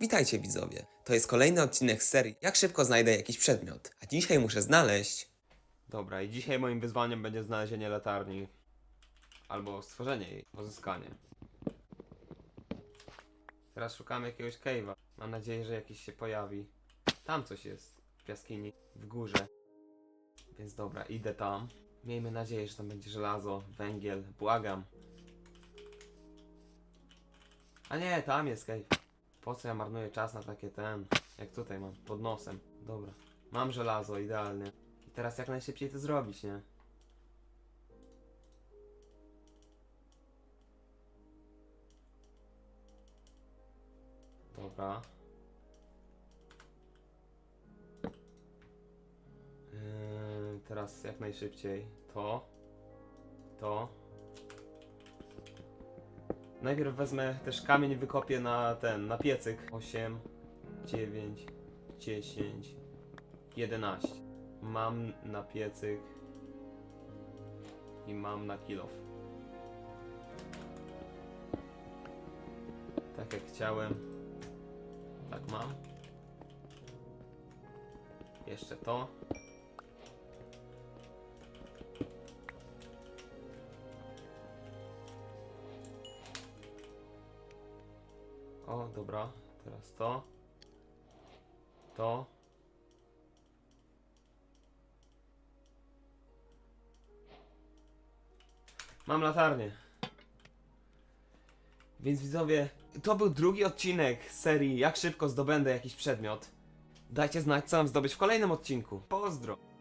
Witajcie widzowie, to jest kolejny odcinek z serii Jak szybko znajdę jakiś przedmiot, a dzisiaj muszę znaleźć... Dobra, i dzisiaj moim wyzwaniem będzie znalezienie latarni. Albo stworzenie jej, pozyskanie. Teraz szukamy jakiegoś cave'a. Mam nadzieję, że jakiś się pojawi. Tam coś jest, w jaskini, w górze. Więc dobra, idę tam. Miejmy nadzieję, że tam będzie żelazo, węgiel, błagam. A nie, tam jest cave. Po co ja marnuję czas na takie ten, jak tutaj mam, pod nosem. Dobra, mam żelazo, idealnie. I teraz jak najszybciej to zrobić, nie? Dobra. Yy, teraz jak najszybciej to. To. Najpierw wezmę też kamień wykopię na ten, na piecyk. 8, 9, 10, 11. Mam na piecyk i mam na kilof. Tak jak chciałem. Tak mam. Jeszcze to. O, dobra. Teraz to. To. Mam latarnię. Więc widzowie, to był drugi odcinek z serii Jak szybko zdobędę jakiś przedmiot. Dajcie znać, co mam zdobyć w kolejnym odcinku. Pozdro!